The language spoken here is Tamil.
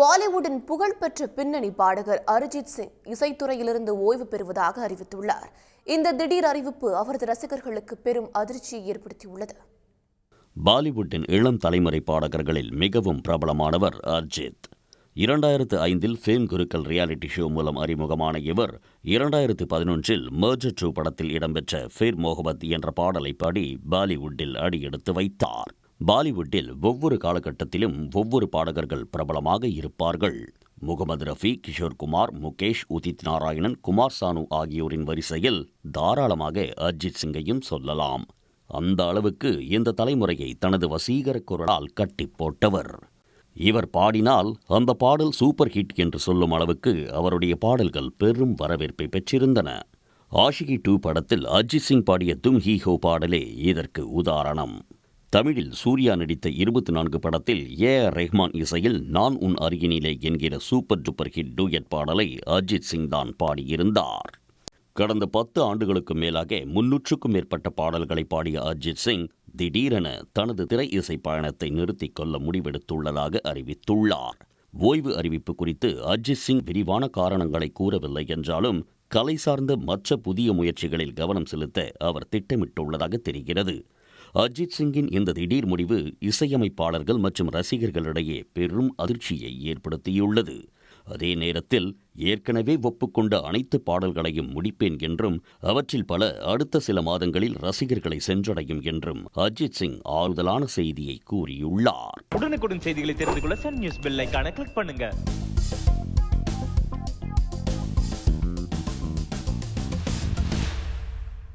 பாலிவுட்டின் புகழ்பெற்ற பின்னணி பாடகர் அரிஜித் சிங் இசைத்துறையிலிருந்து ஓய்வு பெறுவதாக அறிவித்துள்ளார். இந்த திடீர் அறிவிப்பு அவரது ரசிகர்களுக்கு பெரும் அதிர்ச்சியை ஏற்படுத்தியுள்ளது. பாலிவுட்டின் இளம் தலைமுறை பாடகர்களில் மிகவும் பிரபலமானவர் அர்ஜித். இரண்டாயிரத்து ஐந்தில் ஃபேம் குருக்கள் ரியாலிட்டி ஷோ மூலம் அறிமுகமான இவர் இரண்டாயிரத்து பதினொன்றில் மர்ஜர் டூ படத்தில் இடம்பெற்ற ஃபேர் மோகபத் என்ற பாடலை பாடி பாலிவுட்டில் அடியெடுத்து வைத்தார். பாலிவுட்டில் ஒவ்வொரு காலகட்டத்திலும் ஒவ்வொரு பாடகர்கள் பிரபலமாக இருப்பார்கள். முகமது ரஃபி கிஷோர் குமார் முகேஷ் உதித் நாராயணன் குமார் சானு ஆகியோரின் வரிசையில் தாராளமாக அர்ஜித் சிங்கையும் சொல்லலாம். அந்த அளவுக்கு இந்த தலைமுறையை தனது வசீகர குரலால் கட்டி போட்டவர். இவர் பாடினால் அந்த பாடல் சூப்பர் ஹிட் என்று சொல்லும் அளவுக்கு அவருடைய பாடல்கள் பெரும் வரவேற்பை பெற்றிருந்தன. ஆஷிகி டூ படத்தில் அஜித் சிங் பாடிய தும் ஹீ ஹோ பாடலே இதற்கு உதாரணம். தமிழில் சூர்யா நடித்த இருபத்தி நான்கு படத்தில் ஏ ஆர் ரெஹ்மான் இசையில் நான் உன் அருகினிலே என்கிற சூப்பர் டூப்பர் ஹிட் டூயட் பாடலை அஜித் சிங் தான் பாடியிருந்தார். கடந்த பத்து ஆண்டுகளுக்கு மேலாக முன்னூற்றுக்கும் மேற்பட்ட பாடல்களை பாடிய அஜித் சிங் திடீரென தனது திரை இசை பயணத்தை நிறுத்திக் கொள்ள முடிவெடுத்துள்ளதாக அறிவித்துள்ளார். ஓய்வு அறிவிப்பு குறித்து அஜித் சிங் விரிவான காரணங்களை கூறவில்லை என்றாலும் கலை சார்ந்த மற்ற புதிய முயற்சிகளில் கவனம் செலுத்த அவர் திட்டமிட்டுள்ளதாக தெரிகிறது. அஜித் சிங்கின் இந்த திடீர் முடிவு இசையமைப்பாளர்கள் மற்றும் ரசிகர்களிடையே பெரும் அதிர்ச்சியை ஏற்படுத்தியுள்ளது. அதே நேரத்தில் ஏற்கனவே ஒப்புக்கொண்ட அனைத்து பாடல்களையும் முடிப்பேன் என்றும் அவற்றில் பல அடுத்த சில மாதங்களில் ரசிகர்களை சென்றடையும் என்றும் அஜித் சிங் ஆறுதலான செய்தியை கூறியுள்ளார். உடனுக்குடன் செய்திகளை தெரிந்து கொள்ள சன் நியூஸ் பெல் கிளிக் பண்ணுங்க.